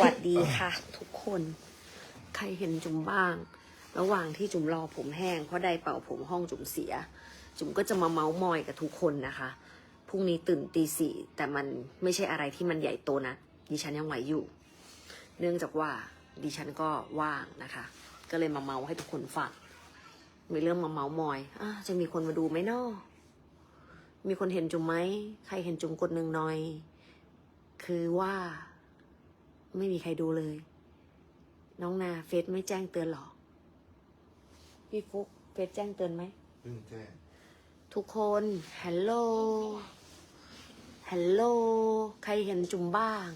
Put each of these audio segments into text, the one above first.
วัสดีค่ะ ทุกคน ใครเห็นจุ๋มบ้าง ระหว่างที่จุ๋มรอผมแห้งเพราะไดร์เป่าผมห้องจุ๋มเสีย จุ๋มก็จะมาเมาส์มอยกับทุกคนนะคะพรุ่งนี้ตื่นตีสี่แต่มันไม่ใช่อะไรที่มันใหญ่โตนะดิฉันยังไหวอยู่ เนื่องจากว่าดิฉันก็ว่างนะคะ ก็เลยมาเมาให้ทุกคนฟังมีเรื่องมาเมาส์มอยอะจะมีคนมาดูไหมนาะมีคนเห็นจุ๋มไหมใครเห็นจุ๋มกดหนึ่งหน่อย คือว่า ไม่มีใครดูเลย น้องนาเฟซไม่แจ้งเตือนหรอพี่ฟุกเฟซแจ้งเตือนไหมเพิ่งแจ้งทุกคนฮัลโหลฮัลโหลใครเห็นจุ๋มบ้าง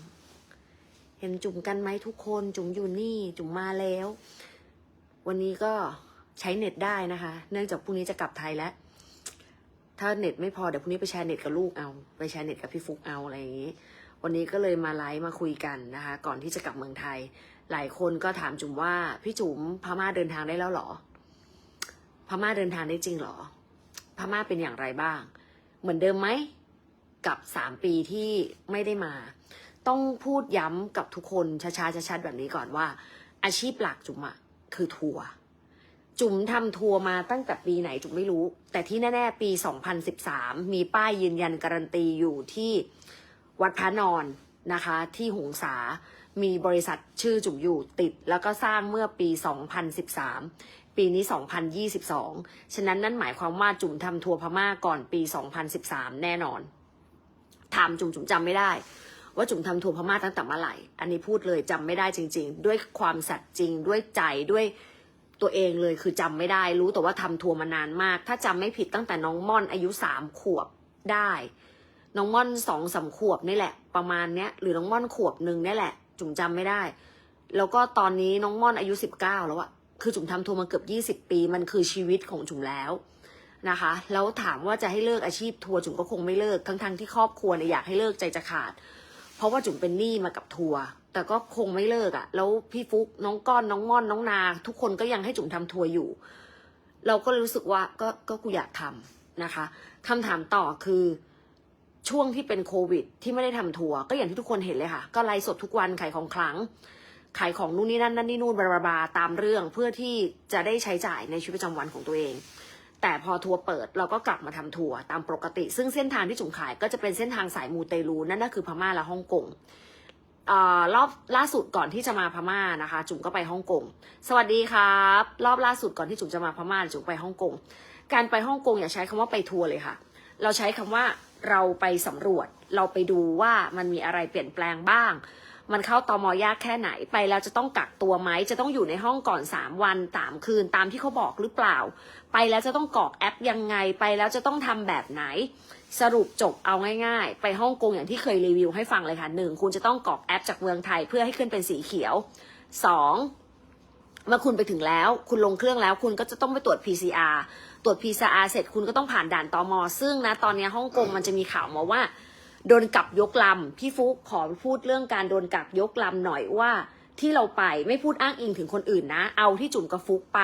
เห็นจุ๋มกันไหมทุกคน จุ๋มอยู่นี่ จุ๋มมาแล้ว วันนี้ก็ใช้เน็ตได้นะคะ เนื่องจากพรุ่งนี้จะกลับไทยแล้ว ถ้าเน็ตไม่พอเดี๋ยวพรุ่งนี้ไปแชร์เน็ตกับลูกเอา ไปแชร์เน็ตกับพี่ฟุกเอาอะไรอย่างนี้ วันนี้ก็เลยมาไลฟ์มาคุยกันนะคะ ก่อนที่จะกลับเมืองไทย หลายคนก็ถามจุ๋มว่าพี่จุ๋มพม่าเดินทางได้แล้วหรอ พม่าเดินทางได้จริงหรอ พม่าเป็นอย่างไรบ้าง เหมือนเดิมไหมกับสามปีที่ไม่ได้มา ต้องพูดย้ำกับทุกคนช้าๆชัดๆแบบนี้ก่อนว่า อาชีพหลักจุ๋มอะคือทัวร์จุ๋มทำทัวร์มาตั้งแต่ปีไหนจุ๋มไม่รู้ แต่ที่แน่ ๆ ปี 2013 มีป้ายยืนยันการันตีอยู่ที่ วัดพระนอนนะคะ ที่หงสามีบริษัทชื่อจุ๋มอยู่ติด แล้วก็สร้างเมื่อปี 2013 ปีนี้ 2022 ฉะนั้นนั่นหมายความว่าจุ๋มทำทัวร์พม่าก่อนปี 2013 แน่นอนถามจุ๋มจุ๋มจำไม่ได้ ว่าจุ๋มทำทัวร์พม่าตั้งแต่เมื่อไหร่ อันนี้พูดเลยจำไม่ได้จริง ๆ ด้วยความสัตย์จริงด้วยใจด้วยตัวเองเลยคือจำไม่ได้ รู้แต่ว่าทำทัวร์มานานมาก ถ้าจำไม่ผิดตั้งแต่น้องม่อนอายุสามขวบได้ น้องม่อนสองสามขวบนี่แหละ ประมาณเนี้ยหรือน้องม่อนขวบหนึ่งนี่แหละ จุ๋มจำไม่ได้ แล้วก็ตอนนี้น้องม่อนอายุสิบเก้าแล้วอะคือจุ๋มทำทัวร์มาเกือบยี่สิบปี มันคือชีวิตของจุ๋มแล้วนะคะ แล้วถามว่าจะให้เลิกอาชีพทัวร์จุ๋มก็คงไม่เลิกทั้งๆทที่ครอบครัวเนี่ยอยากให้เลิกใจจะขาด เพราะว่าจุ๋มเป็นหนี้มากับทัวร์แต่ก็คงไม่เลิกอะแล้วพี่ฟุกน้องก้อนน้องม่อนน้องนา ทุกคนก็ยังให้จุ๋มทำทัวร์อยู่ เราก็รู้สึกว่าก็ก็กูอยากทำนะคะคำถามต่อคือ ช่วงที่เป็นโควิด ที่ไม่ได้ทำทัวร์ก็อย่างที่ทุกคนเห็นเลยค่ะ ก็ไลฟ์สดทุกวันขายของคลังขายของนู่นนี่นั่นนั่นนี่นู่นบลาบลาตามเรื่องเพื่อที่จะได้ใช้จ่ายในชีวิตประจำวันของตัวเอง แต่พอทัวร์เปิดเราก็กลับมาทำทัวร์ตามปกติ ซึ่งเส้นทางที่จุ๋มขายก็จะเป็นเส้นทางสายมูเตลูนั่นก็คือพม่าและฮ่องกงออรอบล่าสุดก่อนที่จะมาพม่านะคะ จุ๋มก็ไปฮ่องกงสวัสดีครับ รอบล่าสุดก่อนที่จุ๋มจะมาพม่าจุ๋มไปฮ่องกงการไปฮ่องกงอย่าใช้คำว่าไปทัวร์เลยค่ะ เราใช้คำว่า เราไปสำรวจ เราไปดูว่ามันมีอะไรเปลี่ยนแปลงบ้าง มันเข้าตอมอยากแค่ไหนไปแล้วจะต้องกักตัวไหม จะต้องอยู่ในห้องก่อนสามวันสามคืนตามที่เขาบอกหรือเปล่า ไปแล้วจะต้องกรอกแอปยังไงไปแล้วจะต้องทำแบบไหน สรุปจบเอาง่ายๆ ไปฮ่องกงอย่างที่เคยรีวิวให้ฟังเลยค่ะหนึ่งคุณจะต้องกรอกแอปจากเมืองไทยเพื่อให้ขึ้นเป็นสีเขียวสองเมื่อคุณไปถึงแล้ว คุณลงเครื่องแล้ว คุณก็จะต้องไปตรวจ PCR ตรวจ PCR เสร็จคุณก็ต้องผ่านด่านตอมซึ่งนะตอนนี้ฮ่องกงมันจะมีข่าวมาว่า โดนกลับยกลำพี่ฟุกขอพูดเรื่องการโดนกลับยกลำหน่อยว่าที่เราไปไม่พูดอ้างอิงถึงคนอื่นนะ เอาที่จุ่มกับฟุกไป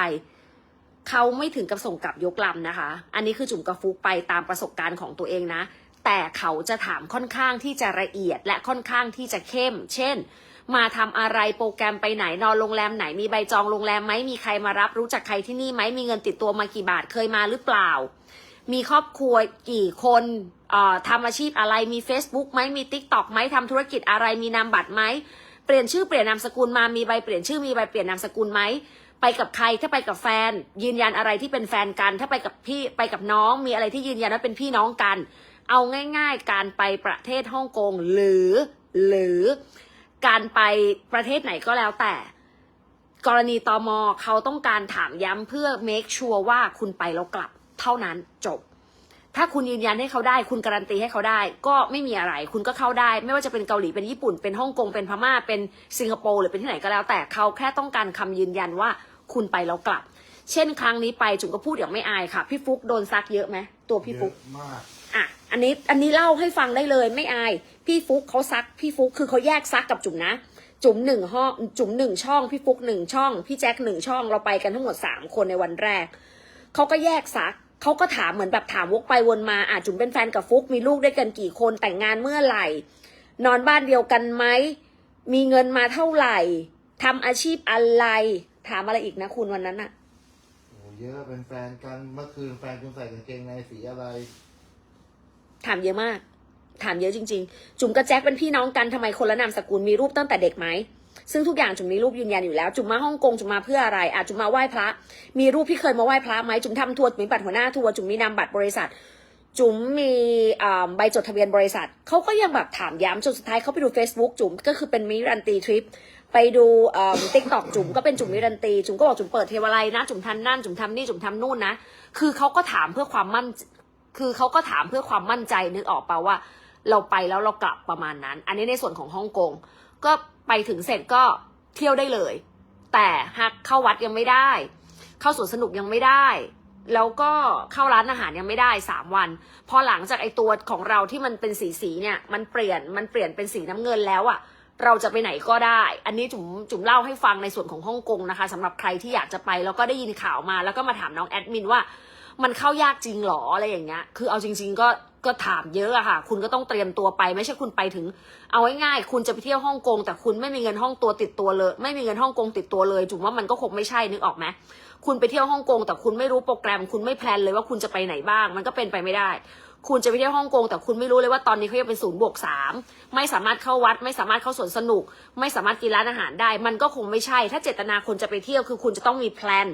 เขาไม่ถึงกับส่งกลับยกลำนะคะ อันนี้คือจุ่มกับฟุกไปตามประสบการณ์ของตัวเองนะ แต่เขาจะถามค่อนข้างที่จะละเอียดและค่อนข้างที่จะเข้ม เช่น มาทำอะไรโปรแกรมไปไหนนอนโรงแรมไหนมีใบจองโรงแรมไหมมีใครมารับรู้จักใครที่นี่ไหมมีเงินติดตัวมากี่บาทเคยมาหรือเปล่า มีครอบครัวกี่คนเอ่อทำอาชีพอะไรมี Facebook ไหมมี t ิ k t o k ไหมทำธุรกิจอะไรมีนามบัตรไหมเปลี่ยนชื่อเปลี่ยนนามสกุลมามีใบเปลี่ยนชื่อมีใบเปลี่ยนนามสกุลไหมไปกับใครถ้าไปกับแฟน ยืนยันอะไรที่เป็นแฟนกัน ถ้าไปกับพี่ไปกับน้องมีอะไรที่ยืนยันว่าเป็นพี่น้องกัน เอาง่าย ๆ การไปประเทศฮ่องกงหรือหรือ การไปประเทศไหนก็แล้วแต่ กรณีตอมอเขาต้องการถามย้ำเพื่อ make sure ว่าคุณไปแล้วกลับ เท่านั้นจบ ถ้าคุณยืนยันให้เขาได้ คุณการันตีให้เขาได้ ก็ไม่มีอะไร คุณก็เข้าได้ ไม่ว่าจะเป็นเกาหลีเป็นญี่ปุ่น เป็นฮ่องกงเป็นพม่า เป็นสิงคโปร์หรือเป็นที่ไหนก็แล้ว แต่เขาแค่ต้องการคำยืนยันว่าคุณไปแล้วกลับ เช่น ครั้งนี้ไปจุ๋มก็พูดอย่างไม่อายค่ะ พี่ฟุกโดนซักเยอะไหมตัวพี่ฟุกมาก อันนี้อันนี้เล่าให้ฟังได้เลยไม่อาย พี่ฟุกเขาซักพี่ฟุกคือเขาแยกซักกับจุ๋มนะ จุ๋มหนึ่งห้องจุ๋มหนึ่งช่อง พี่ฟุกหนึ่งช่อง พี่แจ็คหนึ่งช่องเราไปกันทั้งหมดสามคนในวันแรกเขาก็แยกซักเขาก็ถามเหมือนแบบถามวกไปวนมาอะจุ๋มเป็นแฟนกับฟุกมีลูกด้วยกันกี่คนแต่งงานเมื่อไหร่ นอนบ้านเดียวกันไหมมีเงินมาเท่าไหร่ทำอาชีพอะไร ถามอะไรอีกนะคุณวันนั้นอะโอ้เยอะเป็นแฟนกันเมื่อคืนแฟนคุณใส่กางเกงในสีอะไร ถามเยอะมาก ถามเยอะจริง ๆ จุ๋มกับแจ็คเป็นพี่น้องกันทำไมคนละนามสกุลมีรูปตั้งแต่เด็กไหมซึ่งทุกอย่างจุ๋มมีรูปยืนยันอยู่แล้ว จุ๋มมาฮ่องกงจุ๋มมาเพื่ออะไรอะจุ๋มมาไหว้พระ มีรูปที่เคยมาไหว้พระไหมจุ๋มทำทัวร์จุ๋มมีบัตรหัวหน้าทัวร์จุ๋มมีนามบัตรบริษัท จุ๋มมีใบจดทะเบียนบริษัทเขาก็ยังแบบถามย้ำจนสุดท้ายเขาไปดู Facebook จุ๋มก็คือเป็นมิรันตีทริปไปดูติ๊กตอกจุ๋มก็เป็นจุ๋มมิรันตีจุ๋มก็บอกจุ๋มเปิดเทวไลนะ จุ๋มทำนั่นจุ๋มทำนี่จุ๋มทำนู่นนะ คือเขาก็ถามเพื่อความมั่น คือเขาก็ถามเพื่อความมั่นใจนึกออกปะว่า เราไปแล้วเรากลับประมาณนั้น อันนี้ในส่วนของฮ่องกงก็ไปถึงเสร็จก็เที่ยวได้เลย แต่หักเข้าวัดยังไม่ได้ เข้าสวนสนุกยังไม่ได้ แล้วก็เข้าร้านอาหารยังไม่ได้สามวัน พอหลังจากไอตัวของเราที่มันเป็นสีสีเนี่ย มันเปลี่ยนมันเปลี่ยนเป็นสีน้ำเงินแล้วอะเราจะไปไหนก็ได้ อันนี้จุ๋มจุ๋มเล่าให้ฟังในส่วนของฮ่องกงนะคะสำหรับใครที่อยากจะไป แล้วก็ได้ยินข่าวมา แล้วก็มาถามน้องแอดมินว่า มันเข้ายากจริงหรออะไรอย่างเงี้ย คือเอาจริง ๆ ก็ก็ถามเยอะอะค่ะ คุณก็ต้องเตรียมตัวไป ไม่ใช่คุณไปถึง เอาง่ายๆคุณจะไปเที่ยวฮ่องกง แต่คุณไม่มีเงินห้องตัวติดตัวเลย ไม่มีเงินฮ่องกงติดตัวเลยจุ๋มว่ามันก็คงไม่ใช่นึกออกไหมคุณไปเที่ยวฮ่องกงแต่คุณไม่รู้โปรแกรม คุณไม่แพลนเลยว่าคุณจะไปไหนบ้าง มันก็เป็นไปไม่ได้ คุณจะไปเที่ยวฮ่องกงแต่คุณไม่รู้เลยว่าตอนนี้เขายังเป็นศูนย์บวกสามไม่สามารถเข้าวัด ไม่สามารถเข้าสวนสนุก ไม่สามารถกินร้านอาหารได้ มันก็คงไม่ใช่ ถ้าเจตนาคนจะไปเที่ยวคือคุณจะต้องมีแพลน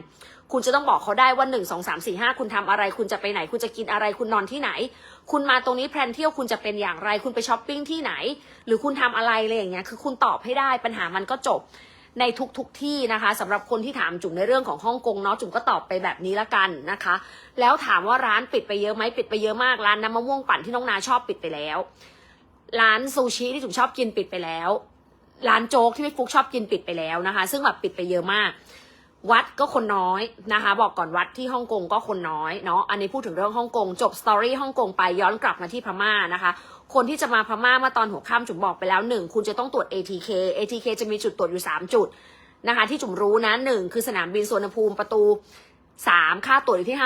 คุณจะต้องบอกเขาได้ว่าหนึ่งสองสามสี่ห้าคุณทำอะไร คุณจะไปไหน คุณจะกินอะไร คุณนอนที่ไหน คุณมาตรงนี้แพลนเที่ยวคุณจะเป็นอย่างไร คุณไปช้อปปิ้งที่ไหน หรือคุณทำอะไรอะไรอย่างเงี้ย คือคุณตอบให้ได้ปัญหามันก็จบ ในทุกๆทที่นะคะสำหรับคนที่ถามจุ๋มในเรื่องของฮ่องกงเนาะจุ๋มก็ตอบไปแบบนี้ละกันนะคะ แล้วถามว่าร้านปิดไปเยอะไหมปิดไปเยอะมากร้านน้ำมะม่วงปั่นที่น้องนาชอบปิดไปแล้ว ร้านซูชิที่จุ๋มชอบกินปิดไปแล้ว ร้านโจ๊กที่พี่ฟุกชอบกินปิดไปแล้วนะคะ ซึ่งแบบปิดไปเยอะมาก วัดก็คนน้อยนะคะ บอกก่อนวัดที่ฮ่องกงก็คนน้อยเนาะอันนี้พูดถึงเรื่องฮ่องกงจบสตอรี่ฮ่องกงไปย้อนกลับมาที่พม่านะคะ คนที่จะมาพม่าเมื่อตอนหัวค่ำจุ๋มบอกไปแล้วหนึ่งคุณจะต้องตรวจ ATK ATK จะมีจุดตรวจอยู่ 3 จุดนะคะ ที่จุ๋มรู้นะหนึ่งคือสนามบินสุวรรณภูมิประตู 3 ค่าตรวจอยู่ที่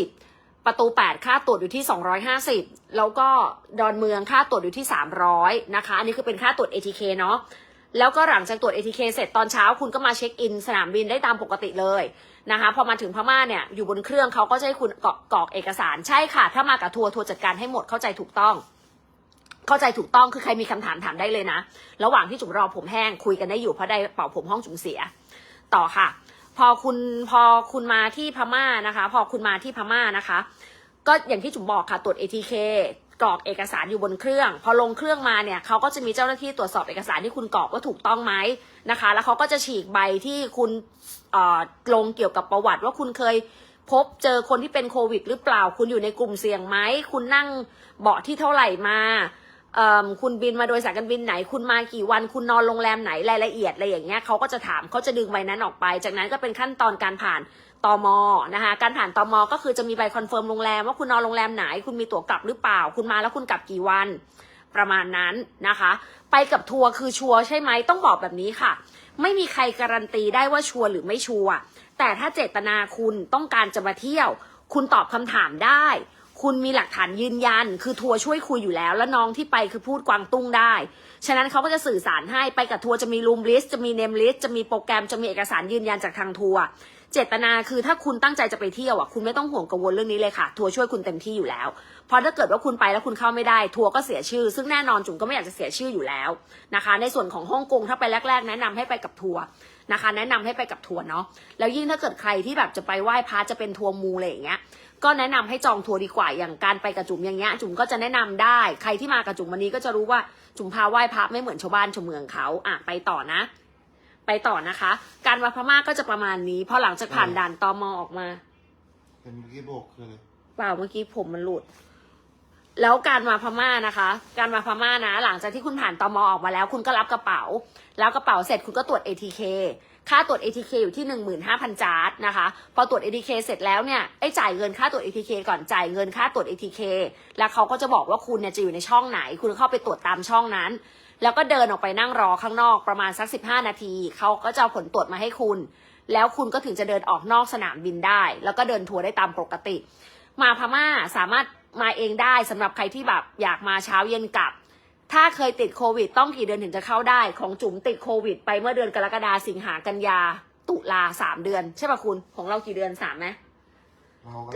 550 ประตู 8 ค่าตรวจอยู่ที่ 250 แล้วก็ดอนเมืองค่าตรวจอยู่ที่ 300 นะคะ อันนี้คือเป็นค่าตรวจ ATK เนาะแล้วก็หลังจากตรวจ ATK เสร็จตอนเช้าคุณก็มาเช็คอินสนามบินได้ตามปกติเลยนะคะพอมาถึงพม่าเนี่ยอยู่บนเครื่องเขาก็จะให้คุณกรอกกรอกเอกสารใช่ค่ะ ถ้ามากับทัวร์ทัวร์จัดการให้หมดเข้าใจถูกต้อง เข้าใจถูกต้องคือใครมีคำถามถามได้เลยนะ ระหว่างที่จุ๋มรอผมแห้งคุยกันได้อยู่เพราะได้เป่าผมห้องจุ๋มเสีย ต่อค่ะ พอคุณพอคุณมาที่พม่านะคะ พอคุณมาที่พม่านะคะ ก็อย่างที่จุ๋มบอกค่ะตรวจ ATK กรอกเอกสารอยู่บนเครื่อง พอลงเครื่องมาเนี่ยเขาก็จะมีเจ้าหน้าที่ตรวจสอบเอกสารที่คุณกรอกว่าถูกต้องไหมนะคะ แล้วเขาก็จะฉีกใบที่คุณเออลงเกี่ยวกับประวัติว่าคุณเคยพบเจอคนที่เป็นโควิดหรือเปล่า คุณอยู่ในกลุ่มเสี่ยงไหม คุณนั่งเบาะที่เท่าไหร่มา คุณบินมาโดยสายการบินไหน คุณมากี่วัน คุณนอนโรงแรมไหนรายละเอียดอะไรอย่างเงี้ยเขาก็จะถามเขาจะดึงใบนั้นออกไป จากนั้นก็เป็นขั้นตอนการผ่านตมนะคะ การผ่านตมก็คือจะมีใบคอนเฟิร์มโรงแรมว่าคุณนอนโรงแรมไหน คุณมีตั๋วกลับหรือเปล่า คุณมาแล้วคุณกลับกี่วันประมาณนั้นนะคะ ไปกับทัวร์คือชัวร์ใช่ไหมต้องบอกแบบนี้ค่ะ ไม่มีใครการันตีได้ว่าชัวร์หรือไม่ชัวร์แต่ถ้าเจตนาคุณต้องการจะมาเที่ยว คุณตอบคำถามได้ คุณมีหลักฐานยืนยัน คือทัวร์ช่วยคุยอยู่แล้ว แล้วน้องที่ไปคือพูดกวางตุ้งได้ ฉะนั้นเขาก็จะสื่อสารให้ไปกับทัวร์จะมีรูมลิสต์จะมีเนมลิสต์จะมีโปรแกรมจะมีเอกสารยืนยันจากทางทัวร์เจตนาคือถ้าคุณตั้งใจจะไปเที่ยวอะคุณไม่ต้องห่วงกังวลเรื่องนี้เลยค่ะทัวร์ช่วยคุณเต็มที่อยู่แล้วเพราะถ้าเกิดว่าคุณไปแล้วคุณเข้าไม่ได้ทัวร์ก็เสียชื่อ ซึ่งแน่นอนจุ๋มก็ไม่อยากจะเสียชื่ออยู่แล้วนะคะ ในส่วนของฮ่องกงถ้าไปแรก ๆ แนะนำให้ไปกับทัวร์นะคะ แนะนำให้ไปกับทัวร์เนาะแล้วยิ่งถ้าเกิดใครที่แบบจะไปไหว้พระจะเป็นทัวร์มูอะไรอย่างเงี้ย ก็แนะนำให้จองทัวร์ดีกว่าอย่างการไปกับจุ๋มอย่างเงี้ยจุ๋มก็จะแนะนำได้ ใครที่มากับจุ๋มวันนี้ก็จะรู้ว่าจุ๋มพาไหว้พระไม่เหมือนชาวบ้านชาวเมืองเขาอะไปต่อนะ ไปต่อนะคะ การมาพม่าก็จะประมาณนี้พอหลังจากผ่านด่านตอมอออกมาเป็นเมื่อกี้โบกคืออะไรเปล่าเมื่อกี้ผมมันหลุดแล้วการมาพม่านะคะ การมาพม่านะ หลังจากที่คุณผ่านตอมอออกมาแล้ว คุณก็รับกระเป๋า แล้วกระเป๋าเสร็จคุณก็ตรวจ ATK ค่าตรวจ ATK อยู่ที่ 15,000 จาร์ดนะคะ พอตรวจ ATK เสร็จแล้วเนี่ยไอ้จ่ายเงินค่าตรวจ ATK ก่อนจ่ายเงินค่าตรวจ ATK แล้วเขาก็จะบอกว่าคุณเนี่ยจะอยู่ในช่องไหน คุณเข้าไปตรวจตามช่องนั้น แล้วก็เดินออกไปนั่งรอข้างนอกประมาณสัก 15 นาที เขาก็จะเอาผลตรวจมาให้คุณ แล้วคุณก็ถึงจะเดินออกนอกสนามบินได้ แล้วก็เดินทัวร์ได้ตามปกติ มาพม่าสามารถมาเองได้สำหรับใครที่แบบอยากมาเช้าเย็นกลับ ถ้าเคยติดโควิด ต้องกี่เดือนถึงจะเข้าได้ ของจุ๋มติดโควิด ไปเมื่อเดือนกรกฎาสิงหากันยา ตุลาสามเดือน ใช่ป่ะคุณของเรากี่เดือนสามไหม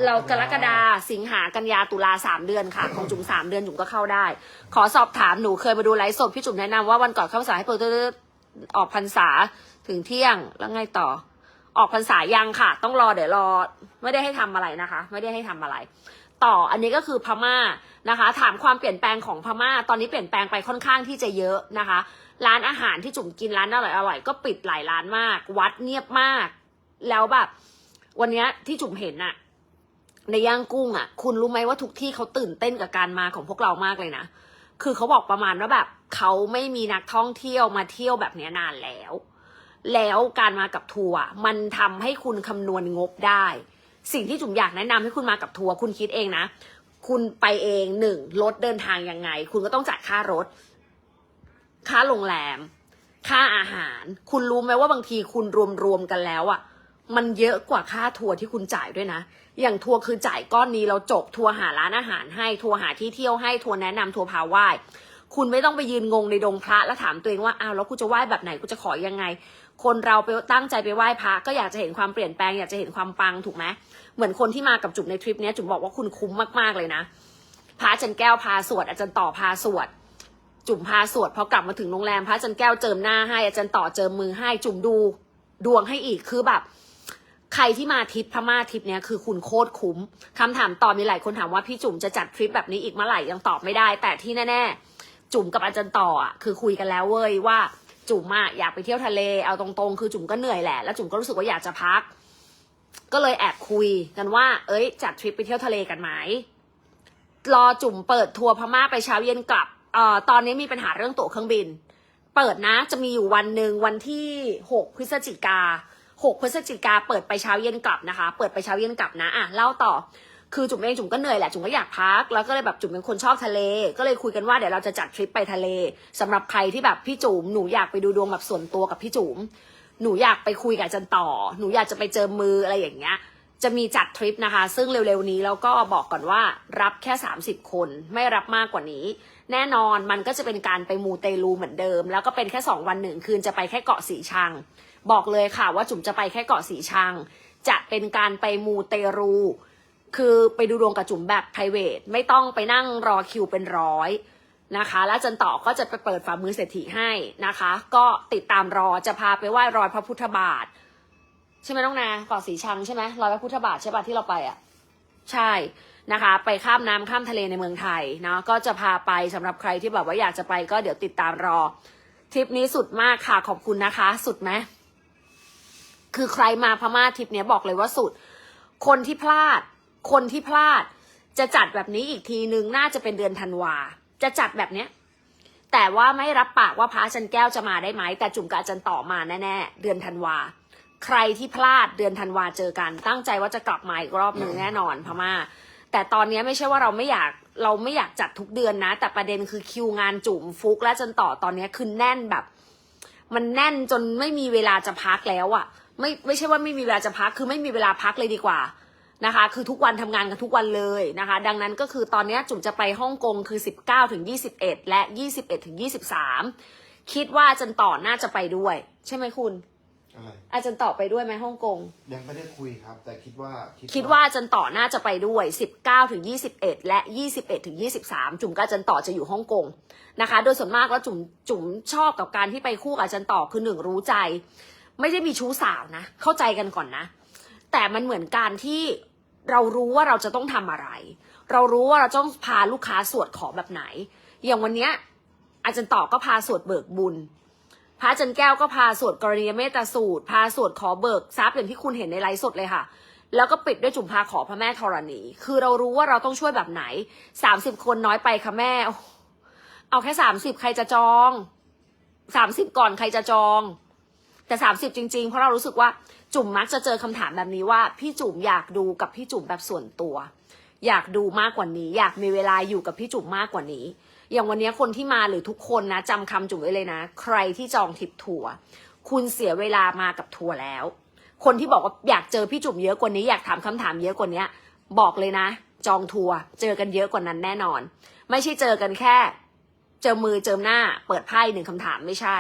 เรากรกฎาสิงหากันยาตุลาสามเดือนค่ะ ของจุ๋มสามเดือนจุ๋มก็เข้าได้ ขอสอบถามหนูเคยมาดูไลฟ์สดพี่จุ๋มแนะนำว่าวันก่อนเข้าพรรษาให้เปิดออกพรรษาถึงเที่ยงแล้วไงต่อ ออกพรรษายังค่ะ ต้องรอเดี๋ยวรอ ไม่ได้ให้ทำอะไรนะคะ ไม่ได้ให้ทำอะไร ต่ออันนี้ก็คือพม่านะคะ ถามความเปลี่ยนแปลงของพม่า ตอนนี้เปลี่ยนแปลงไปค่อนข้างที่จะเยอะนะคะ ร้านอาหารที่จุ๋มกินร้านอร่อยอร่อยก็ปิดหลายร้านมาก วัดเงียบมาก แล้วแบบ วันนี้ที่จุ๋มเห็นอะในย่างกุ้งอะคุณรู้ไหมว่าทุกที่เขาตื่นเต้นกับการมาของพวกเรามากเลยนะคือเขาบอกประมาณว่าแบบเขาไม่มีนักท่องเที่ยวมาเที่ยวแบบนี้นานแล้ว แล้วการมากับทัวร์มันทำให้คุณคำนวณงบได้ สิ่งที่จุ๋มอยากแนะนำให้คุณมากับทัวร์คุณคิดเองนะ คุณไปเองหนึ่งรถเดินทางยังไง คุณก็ต้องจ่ายค่ารถ ค่าโรงแรม ค่าอาหาร คุณรู้ไหมว่าบางทีคุณรวมๆกันแล้วอะมันเยอะกว่าค่าทัวร์ที่คุณจ่ายด้วยนะ อย่างทัวร์คือจ่ายก้อนนี้เราจบ ทัวร์หาร้านอาหารให้ ทัวร์หาที่เที่ยวให้ ทัวร์แนะนำทัวร์พาไหว้ คุณไม่ต้องไปยืนงงในดงพระแล้วถามตัวเองว่า อ้าวแล้วกูจะไหว้แบบไหน กูจะขอยังไง คนเราไปตั้งใจไปไหว้พระก็อยากจะเห็นความเปลี่ยนแปลงอยากจะเห็นความปังถูกไหมเหมือนคนที่มากับจุ๋มในทริปนี้จุ๋มบอกว่าคุณคุ้มมากๆเลยนะพระอาจันแก้วพาสวดอาจารย์ต่อพาสวดจุ่มพาสวดพอกลับมาถึงโรงแรมพระอาจันแก้วเจิมหน้าให้อาจารย์ต่อเจิมมือให้จุ่มดูดวงให้อีกคือแบบ ใครที่มาทริปพม่าทริปเนี้ยคือคุณโคตรคุ้มคำถามต่อมีหลายคนถามว่าพี่จุ๋มจะจัดทริปแบบนี้อีกเมื่อไหร่ยังตอบไม่ได้ แต่ที่แน่ ๆ จุ๋มกับอาจารย์ต่ออะคือคุยกันแล้วเว้ยว่า จุ๋มอะอยากไปเที่ยวทะเลเอาตรงๆ คือจุ๋มก็เหนื่อยแหละแล้วจุ๋มก็รู้สึกว่าอยากจะพัก ก็เลยแอบคุยกันว่า เอ้ย จัดทริปไปเที่ยวทะเลกันไหมรอจุ๋มเปิดทัวร์พม่าไปเช้าเย็นกลับเอ่อตอนนี้มีปัญหาเรื่องตั๋วเครื่องบิน เปิดนะจะมีอยู่วันหนึ่งวันที่หกพฤศจิกาหกพฤศจิกาเปิดไปเช้าเย็นกลับนะคะ เปิดไปเช้าเย็นกลับนะอะเล่าต่อ คือจุ๋มเองจุ๋มก็เหนื่อยแหละจุ๋มก็อยากพัก แล้วก็เลยแบบจุ๋มเป็นคนชอบทะเล ก็เลยคุยกันว่าเดี๋ยวเราจะจัดทริปไปทะเลสำหรับใครที่แบบพี่จุ๋มหนูอยากไปดูดวงแบบส่วนตัวกับพี่จุ๋มหนูอยากไปคุยกับจันต่อ หนูอยากจะไปเจอมืออะไรอย่างเงี้ยจะมีจัดทริปนะคะ ซึ่งเร็วๆนี้แล้วก็บอกก่อนว่ารับแค่ 30 คน ไม่รับมากกว่านี้ แน่นอนมันก็จะเป็นการไปมูเตลูเหมือนเดิม แล้วก็เป็นแค่ 2 วันหนึ่งคืนจะไปแค่เกาะสีชัง บอกเลยค่ะว่าจุ๋มจะไปแค่เกาะสีชัง จะเป็นการไปมูเตรู คือไปดูดวงกับจุ๋มแบบ p r i v a t ไม่ต้องไปนั่งรอคิวเป็นร้อยนะคะ แล้วจันต่อก็จะไปเปิดฝ่ามือเศรษฐีให้นะคะ ก็ติดตามรอจะพาไปไหว้รอยพระพุทธบาท ใช่ไหมน้องนาเกาะสีชังใช่ไหมรอยพระพุทธบาทใช่ปะที่เราไปอะใช่นะคะ ไปข้ามน้ำข้ามทะเลในเมืองไทยเนาะก็จะพาไปสำหรับใครที่แบบว่าอยากจะไปก็เดี๋ยวติดตามรอทริปนี้สุดมากค่ะขอบคุณนะคะ สุดไหมคือใครมาพม่าทริปเนี้ยบอกเลยว่าสุด คนที่พลาด คนที่พลาด จะจัดแบบนี้อีกทีนึงน่าจะเป็นเดือนธันวา จะจัดแบบเนี้ย แต่ว่าไม่รับปากว่าพระอาจันแก้วจะมาได้ไหม แต่จุ่มกับอาจันต่อมาแน่ๆ เดือนธันวา ใครที่พลาดเดือนธันวาเจอกัน ตั้งใจว่าจะกลับมาอีกรอบหนึ่งแน่นอนพม่า แต่ตอนนี้ไม่ใช่ว่าเราไม่อยากเราไม่อยากจัดทุกเดือนนะ แต่ประเด็นคือคิวงานจุ่มฟุก และจันต่อตอนนี้คือแน่นแบบ มันแน่นจนไม่มีเวลาจะพักแล้วอะ่ะ ไม่ไม่ใช่ว่าไม่มีเวลาจะพักคือไม่มีเวลาพักเลยดีกว่า นะคะ คือทุกวันทำงานกันทุกวันเลยนะคะ ดังนั้นก็คือตอนนี้จุ๋มจะไปฮ่องกงคือ 19ถึง21 และ 21ถึง23 คิดว่าอาจันต่อน่าจะไปด้วย ใช่ไหมคุณอะไรอาจันต่อไปด้วยไหมฮ่องกงยังไม่ได้คุยครับ แต่คิดว่าคิดว่าอาจันต่อน่าจะไปด้วย 19ถึง21 และ 21ถึง23 จุ๋มกับอาจันต่อจะอยู่ฮ่องกงนะคะ โดยส่วนมากแล้วจุ๋มจุ๋มชอบกับการที่ไปคู่กับอาจันต่อคือหนึ่งรู้ใจ ไม่ได้มีชู้สาวนะ เข้าใจกันก่อนนะ แต่มันเหมือนการที่ เรารู้ว่าเราจะต้องทำอะไร เรารู้ว่าเราต้องพาลูกค้าสวดขอแบบไหน อย่างวันเนี้ยอาจารย์ต่อก็พาสวดเบิกบุญ พระอาจารย์แก้วก็พาสวดกรณียเมตตาสูตร พาสวดขอเบิกทรัพย์อย่างที่คุณเห็นในไลฟ์สดเลยค่ะ แล้วก็ปิดด้วยจุ่มพาขอพระแม่ธรณี คือเรารู้ว่าเราต้องช่วยแบบไหนสามสิบคนน้อยไปค่ะแม่ เอาแค่สามสิบใครจะจองสามสิบก่อนใครจะจอง แต่สามสิบจริง ๆ เพราะเรารู้สึกว่าจุ่มมักจะเจอคำถามแบบนี้ว่า พี่จุ่มอยากดูกับพี่จุ่มแบบส่วนตัว อยากดูมากกว่านี้ อยากมีเวลาอยู่กับพี่จุ่มมากกว่านี้ อย่างวันนี้คนที่มาหรือทุกคนนะจำคำจุ๋มไว้เลยนะ ใครที่จองทริปทัวร์คุณเสียเวลามากับทัวร์แล้ว คนที่บอกว่าอยากเจอพี่จุ๋มเยอะกว่านี้ อยากถามคำถามเยอะกว่านี้บอกเลยนะ จองทัวร์เจอกันเยอะกว่านั้นแน่นอน ไม่ใช่เจอกันแค่ เจอมือเจิมหน้า เปิดไพ่หนึ่งคำถามไม่ใช่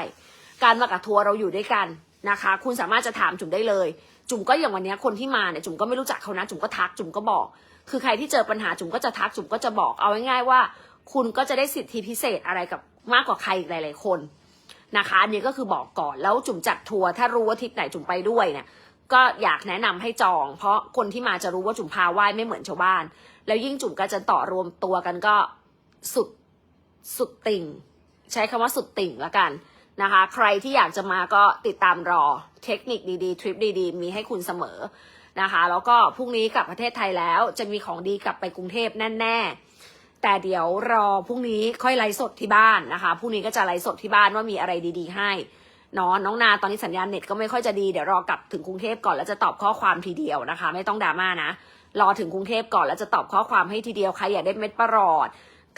การมากับทัวร์เราอยู่ด้วยกันนะคะ คุณสามารถจะถามจุ๋มได้เลย จุ๋มก็อย่างวันนี้คนที่มาเนี่ยจุ๋มก็ไม่รู้จักเขานะ จุ๋มก็ทักจุ๋มก็บอก คือใครที่เจอปัญหาจุ๋มก็จะทักจุ๋มก็จะบอกเอาง่ายๆว่า คุณก็จะได้สิทธิพิเศษอะไรกับมากกว่าใครอีกหลายๆคนนะคะอันนี้ก็คือบอกก่อนแล้วจุ๋มจัดทัวร์ถ้ารู้ว่าทริปไหนจุ๋มไปด้วยเนี่ยก็อยากแนะนำให้จอง เพราะคนที่มาจะรู้ว่าจุ๋มพาไหว้ไม่เหมือนชาวบ้าน แล้วยิ่งจุ๋มก็จะต่อรวมตัวกันก็สุดสุดติ่ง ใช้คำว่าสุดติ่งละกัน นะคะ ใครที่อยากจะมาก็ติดตามรอเทคนิคดีๆ ทริปดีๆ มีให้คุณเสมอนะคะ แล้วก็พรุ่งนี้กลับประเทศไทยแล้วจะมีของดีกลับไปกรุงเทพแน่ๆ แต่เดี๋ยวรอพรุ่งนี้ค่อยไลฟ์สดที่บ้านนะคะพรุ่งนี้ก็จะไลฟ์สดที่บ้านว่ามีอะไรดีๆ ให้เนาะน้องนาตอนนี้สัญญาณเน็ตก็ไม่ค่อยจะดีเดี๋ยวรอกลับถึงกรุงเทพก่อนแล้วจะตอบข้อความทีเดียวนะคะ ไม่ต้องดราม่านะรอถึงกรุงเทพก่อนแล้วจะตอบข้อความให้ทีเดียวใครอยากได้เม็ดประหลอด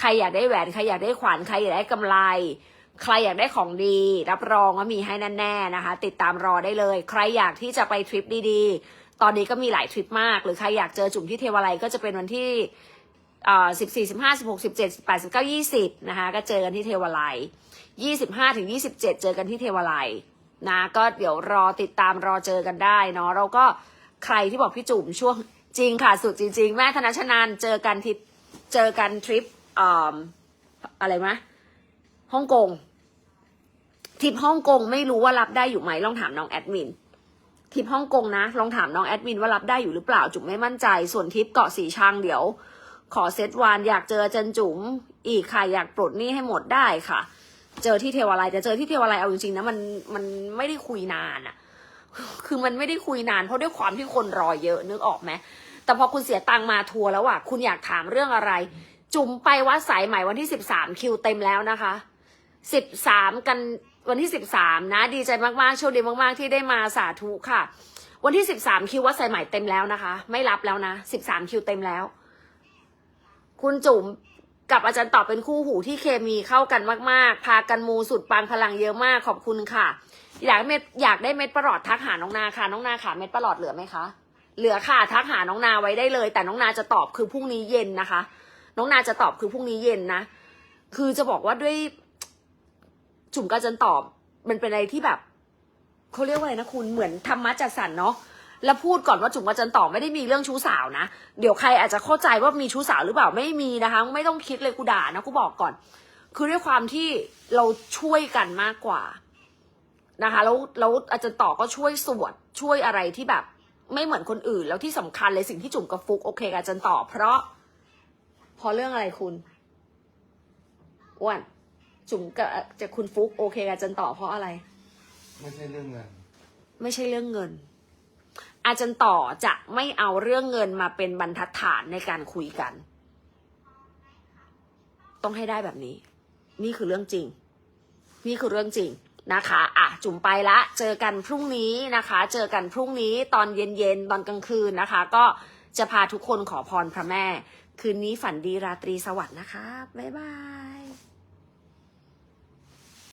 ใครอยากได้แหวนใครอยากได้ขวัญใครอยากได้กำไร ใครอยากได้ของดี รับรองว่ามีให้แน่ๆนะคะ ติดตามรอได้เลย ใครอยากที่จะไปทริปดีๆ ตอนนี้ก็มีหลายทริปมาก หรือใครอยากเจอจุ่มที่เทวาลัยก็จะเป็นวันที่สิบสี่สิบห้าสิบหกสิบเจ็ดสิบแปดสิบเก้ายี่สิบนะคะก็เจอกันที่เทวาลัยยี่สิบห้าถึงยี่สิบเจ็ดเจอกันที่เทวาลัยนะก็เดี๋ยวรอติดตามรอเจอกันได้เนาะเราก็ใครที่บอกพี่จุ๋มช่วงจริงค่ะสุดจริง ๆ แม่ธนชนานเจอกันที่เจอกันทริปอ่าอะไรมะ ฮ่องกงทิปฮ่องกงไม่รู้ว่ารับได้อยู่ไหมลองถามน้องแอดมินทิปฮ่องกงนะลองถามน้องแอดมินว่ารับได้อยู่หรือเปล่าจุ๋มไม่มั่นใจ ส่วนทิปเกาะสีชังเดี๋ยว ขอเซตวานอยากเจอจันจุ๋มอีกค่ะอยากปลดหนี้ให้หมดได้ค่ะ เจอที่เทวาลัยแต่เจอที่เทวาลัยเอาจริงๆนะมันมันไม่ได้คุยนานอะคือมันไม่ได้คุยนานเพราะด้วยความที่คนรอเยอะนึกออกไหมแต่พอคุณเสียตังมาทัวร์แล้วอะคุณอยากถามเรื่องอะไร จุ๋มไปวัดสายใหม่วันที่สิบสามคิวเต็มแล้วนะคะ สิบสามกันวันที่สิบสามนะ ดีใจมากๆโชคดีมากๆที่ได้มาสาธุค่ะ วันที่สิบสามคิววัดสายใหม่เต็มแล้วนะคะ ไม่รับแล้วนะสิบสามคิวเต็มแล้ว คุณจุ๋มกับอาจารย์ตอบเป็นคู่หูที่เคมีเข้ากันมากๆ พากันมูสุดปังพลังเยอะมากขอบคุณค่ะ อยากเม็ดอยากได้เม็ดประหลอดทักหาน้องนาค่ะน้องนาค่ะเม็ดประหลอดเหลือไหมคะเหลือค่ะทักหาน้องนาไว้ได้เลย แต่น้องนาจะตอบคือพรุ่งนี้เย็นนะคะ น้องนาจะตอบคือพรุ่งนี้เย็นนะ คือจะบอกว่าด้วย จุ๋มกับอาจารย์ตอบ มันเป็นอะไรที่แบบเขาเรียกว่าอะไรนะคุณเหมือนธรรมะจัดสรรเนาะแล้วพูดก่อนว่าจุ๋มกับจันต่อไม่ได้มีเรื่องชู้สาวนะ เดี๋ยวใครอาจจะเข้าใจว่ามีชู้สาวหรือเปล่าไม่มีนะคะ ไม่ต้องคิดเลยกูด่านะกูบอกก่อน คือด้วยความที่เราช่วยกันมากกว่านะคะแล้วแล้วอาจารย์ต่อก็ช่วยสวดช่วยอะไรที่แบบ ไม่เหมือนคนอื่น แล้วที่สำคัญเลยสิ่งที่จุ๋มกับฟุกโอเคกับอาจารย์ต่อเพราะเพราะเรื่องอะไรคุณอ้วน จุ๋มกับจะคุณฟุกโอเคกับอาจารย์ต่อเพราะอะไร ไม่ใช่เรื่องเงินไม่ใช่เรื่องเงิน อาจารย์ต่อจะไม่เอาเรื่องเงินมาเป็นบรรทัดฐานในการคุยกัน ต้องให้ได้แบบนี้ นี่คือเรื่องจริง นี่คือเรื่องจริงนะคะอะจุ่มไปละเจอกันพรุ่งนี้นะคะ เจอกันพรุ่งนี้ตอนเย็นๆตอนกลางคืนนะคะ ก็จะพาทุกคนขอพรพระแม่ คืนนี้ฝันดีราตรีสวัสดิ์นะคะบ๊ายบาย